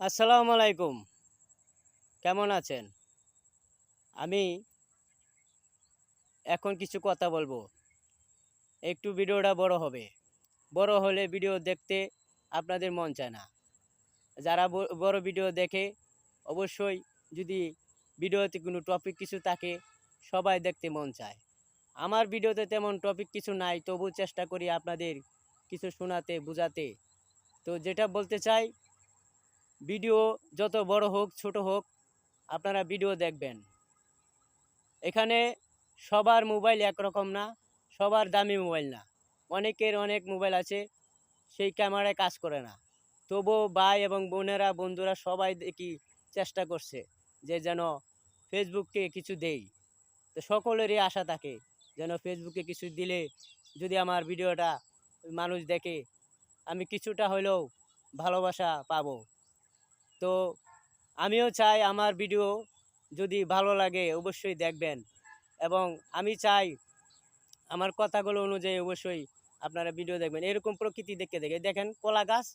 আসসালামু আলাইকুম। কেমন আছেন? আমি এখন কিছু কথা বলব। একটু ভিডিওটা বড় হবে। বড় হলে ভিডিও দেখতে আপনাদের মন চায় না। যারা বড় ভিডিও দেখে অবশ্যই যদি ভিডিওতে কোনো টপিক কিছু থাকে, সবাই দেখতে মন চায়। আমার ভিডিওতে তেমন টপিক কিছু নাই, তবু চেষ্টা করি আপনাদের কিছু শোনাতে, বোঝাতে। তো যেটা বলতে চাই ভিডিও যত বড় হোক, ছোট হোক, আপনারা ভিডিও দেখবেন। এখানে সবার মোবাইল একরকম না, সবার দামি মোবাইল না। অনেকের অনেক মোবাইল আছে, সেই ক্যামেরায় কাজ করে না। তবুও ভাই এবং বোনেরা, বন্ধুরা সবাই দেখি চেষ্টা করছে যে যেন ফেসবুককে কিছু দেই। তো সকলেরই আশা থাকে যেন ফেসবুকে কিছু দিলে যদি আমার ভিডিওটা মানুষ দেখে, আমি কিছুটা হলেও ভালোবাসা পাবো। তো আমিও চাই আমার ভিডিও যদি ভালো লাগে অবশ্যই দেখবেন। এবং আমি চাই আমার কথাগুলো অনুযায়ী অবশ্যই আপনারা ভিডিও দেখবেন। এরকম প্রকৃতি দেখে দেখে। দেখেন কলা গাছ,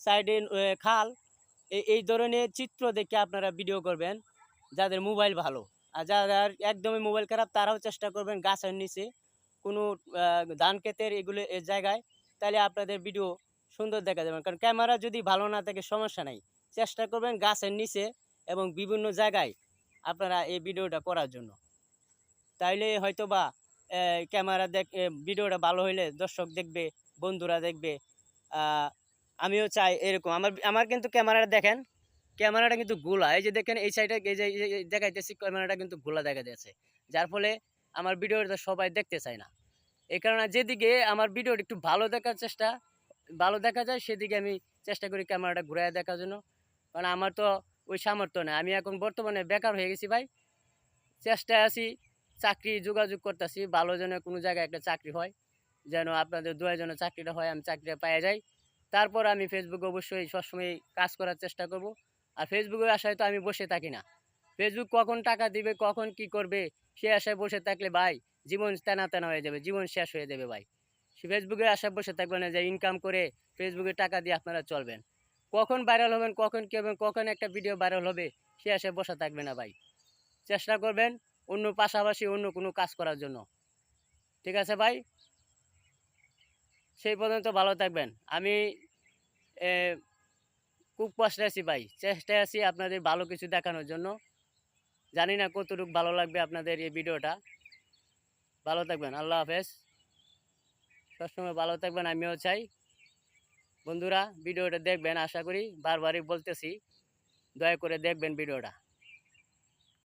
সাইডে খাল। এই ধরনের চিত্র দেখে আপনারা ভিডিও করবেন যাদের মোবাইল ভালো। আর যাদের একদমই মোবাইল খারাপ, তারাও চেষ্টা করবেন গাছের নিচে কোনো ধান ক্ষেতের এগুলো জায়গায় তাহলে আপনাদের ভিডিও সুন্দর দেখা যাবে। কারণ ক্যামেরা যদি ভালো না থাকে, সমস্যা নাই। চেষ্টা করবেন গাছের নিচে এবং বিভিন্ন জায়গায় আপনারা এই ভিডিওটা করার জন্য। তাইলে হয়তো বা ক্যামেরা দেখ ভিডিওটা ভালো হইলে দর্শক দেখবে, বন্ধুরা দেখবে। আমিও চাই এরকম। আমার আমার কিন্তু ক্যামেরাটা দেখেন, ক্যামেরাটা কিন্তু গোলা। এই যে দেখেন, এই সাইডে, এই যে দেখাইতেছি, ক্যামেরাটা কিন্তু গোলা দেখা যাচ্ছে। যার ফলে আমার ভিডিওটা সবাই দেখতে চায় না। এই কারণে যেদিকে আমার ভিডিওটা একটু ভালো দেখার চেষ্টা, ভালো দেখা যায়, সেদিকে আমি চেষ্টা করি ক্যামেরাটা ঘুরায় দেখার জন্য। কারণ আমার তো ওই সামর্থ্য নেই। আমি এখন বর্তমানে বেকার হয়ে গেছি ভাই। চেষ্টায় আছি, চাকরি যোগাযোগ করতেছি, ভালো যেন কোনো জায়গায় একটা চাকরি হয়, যেন আপনাদের দুজনের চাকরিটা হয়, আমি চাকরিটা পেয়ে যাই। তারপর আমি ফেসবুকে অবশ্যই সবসময় কাজ করার চেষ্টা করব। আর ফেসবুকের আশায় তো আমি বসে থাকি না। ফেসবুক কখন টাকা দিবে, কখন কি করবে, সে আশায় বসে থাকলে ভাই জীবন তেনা তেনা হয়ে যাবে, জীবন শেষ হয়ে যাবে ভাই। সে ফেসবুকের আশায় বসে থাকবে না যে ইনকাম করে ফেসবুকে টাকা দিয়ে আপনারা চলবেন। কখন ভাইরাল হবেন, কখন কী হবেন, কখন একটা ভিডিও ভাইরাল হবে, সে আশায় বসে থাকবে না ভাই। চেষ্টা করবেন অন্য পাশাপাশি অন্য কোনো কাজ করার জন্য। ঠিক আছে ভাই? সেই পর্যন্ত ভালো থাকবেন। আমি খুব কষ্টে আছি ভাই। চেষ্টায় আছি আপনাদের ভালো কিছু দেখানোর জন্য। জানি না কতটুকু ভালো লাগবে আপনাদের এই ভিডিওটা। ভালো থাকবেন, আল্লাহ হাফেজ। সবসময় ভালো থাকবেন, আমিও চাই। বন্ধুরা ভিডিওটা দেখবেন আশা করি বারবারই বলতেছি দয়া করে দেখবেন ভিডিওটা।